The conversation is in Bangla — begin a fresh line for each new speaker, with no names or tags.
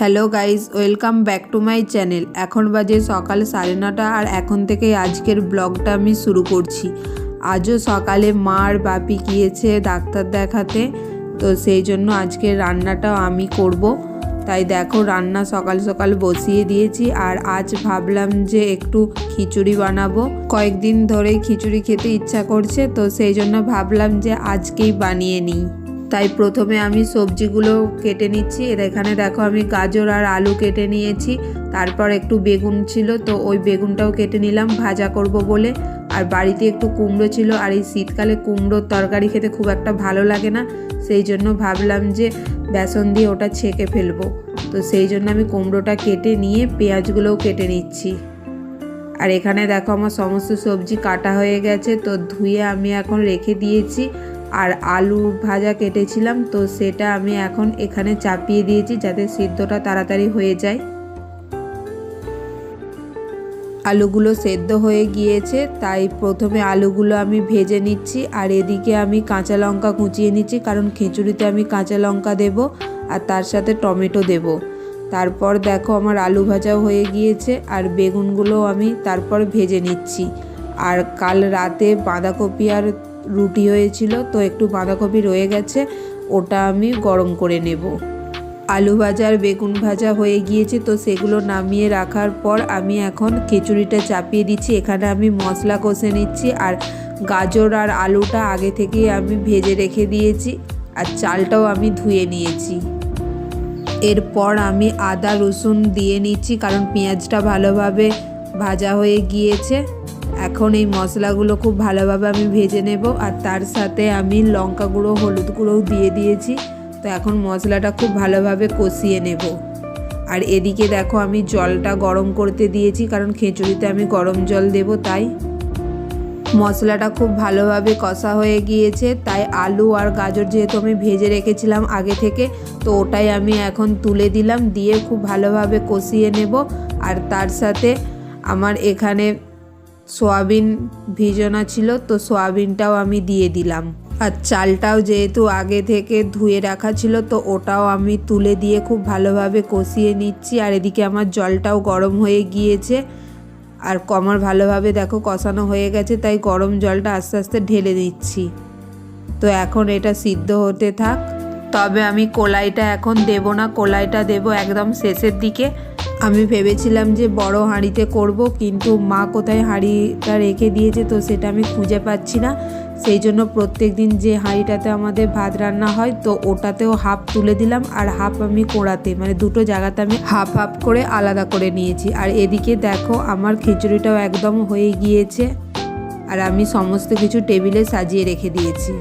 Hello guys welcome back to my channel. এখন বাজে সকাল সাড়ে নটা আর এখন থেকে আজকের ব্লগটা আমি শুরু করছি। আজও সকালে মা আর বাপি গিয়েছে ডাক্তার দেখাতে, তো সেই জন্য আজকে রান্নাটাও আমি করব। তাই দেখো রান্না সকাল সকাল বসিয়ে দিয়েছি আর আজ ভাবলাম যে একটু খিচুড়ি বানাবো। কয়েকদিন ধরেই খিচুড়ি খেতে ইচ্ছা করছে, তো সেই জন্য ভাবলাম যে আজকেই বানিয়ে নিই। তাই প্রথমে আমি সবজিগুলো কেটে নিচ্ছি। এর এখানে দেখো আমি গাজর আর আলু কেটে নিয়েছি। তারপর একটু বেগুন ছিল, তো ওই বেগুনটাও কেটে নিলাম, ভাজা করব বলে। আর বাড়িতে একটু কুমড়ো ছিল, আর এই শীতকালে কুমড়োর তরকারি খেতে খুব একটা ভালো লাগে না। সেই জন্য ভাবলাম যে বেসন দিয়ে ওটা ছেঁকে ফেলব। তো সেই জন্য আমি কুমড়োটা কেটে নিয়ে পেঁয়াজগুলোও কেটে নিচ্ছি। আর এখানে দেখো আমার সমস্ত সবজি কাটা হয়ে গেছে, তো ধুয়ে আমি এখন রেখে দিয়েছি। আর আলু ভাজা কেটেছিলাম, তো সেটা আমি এখন এখানে চাপিয়ে দিয়েছি যাতে সিদ্ধটা তাড়াতাড়ি হয়ে যায়। আলুগুলো সেদ্ধ হয়ে গিয়েছে, তাই প্রথমে আলুগুলো আমি ভেজে নিচ্ছি, আর এদিকে আমি কাঁচা লঙ্কা কুচিয়ে নিচ্ছি, কারণ খিচুড়িতে আমি কাঁচা লঙ্কা দেব, আর তার সাথে টমেটো দেব। তারপর দেখো আমার আলু ভাজাও হয়ে গিয়েছে, আর বেগুনগুলো আমি তারপর ভেজে নিচ্ছি। আর কাল রাতে বাঁধাকপি আর রুটি হয়েছিল, তো একটু বাঁধাকপি রয়ে গেছে, ওটা আমি গরম করে নেব। আলু ভাজা আর বেগুন ভাজা হয়ে গিয়েছে, তো সেগুলো নামিয়ে রাখার পর আমি এখন খিচুড়িটা চাপিয়ে দিচ্ছি। এখানে আমি মশলা কষে নিচ্ছি আর গাজর আর আলুটা আগে থেকেই আমি ভেজে রেখে দিয়েছি আর চালটাও আমি ধুয়ে নিয়েছি। এরপর আমি আদা রসুন দিয়ে নিচ্ছি, কারণ পেঁয়াজটা ভালোভাবে ভাজা হয়ে গিয়েছে। এখন এই মশলাগুলো খুব ভালোভাবে আমি ভেজে নেব আর তার সাথে আমি লঙ্কা গুঁড়ো, হলুদ গুঁড়োও দিয়ে দিয়েছি। তো এখন মশলাটা খুব ভালোভাবে কষিয়ে নেব। আর এদিকে দেখো আমি জলটা গরম করতে দিয়েছি, কারণ খিচুড়িতে আমি গরম জল দেব, তাই। মশলাটা খুব ভালোভাবে কষা হয়ে গিয়েছে, তাই আলু আর গাজর যেহেতু আমি ভেজে রেখেছিলাম আগে থেকে, তো ওটাই আমি এখন তুলে দিলাম, দিয়ে খুব ভালোভাবে কষিয়ে নেব। আর তার সাথে আমার এখানে সোয়াবিন ভিজানো ছিল, তো সোয়াবিনটাও আমি দিয়ে দিলাম। আর চালটাও যেহেতু আগে থেকে ধুয়ে রাখা ছিল, তো ওটাও আমি তুলে দিয়ে খুব ভালোভাবে কষিয়ে নিচ্ছি। আর এদিকে আমার জলটাও গরম হয়ে গিয়েছে। আর কমার ভালোভাবে দেখো কষানো হয়ে গেছে, তাই গরম জলটা আস্তে আস্তে ঢেলে দিচ্ছি। তো এখন এটা সিদ্ধ হতে থাক। তবে আমি কলাইটা এখন দেব না, কলাইটা দেব একদম শেষের দিকে। আমি ভেবেছিলাম যে বড় হাঁড়িতে করব, কিন্তু মা কোথায় হাঁড়িটা রেখে দিয়েছে তো সেটা আমি খুঁজে পাচ্ছি না। সেই জন্য প্রত্যেক দিন যে হাঁড়িটাতে আমাদের ভাত রান্না হয়, তো ওটাতেও হাফ তুলে দিলাম আর হাফ আমি কোড়াতে। মানে দুটো জায়গাতে আমি হাফ হাফ করে আলাদা করে নিয়েছি। আর এদিকে দেখো আমার খিচুড়িটাও একদম হয়ে গিয়েছে। আর আমি সমস্ত কিছু টেবিলে সাজিয়ে রেখে দিয়েছি।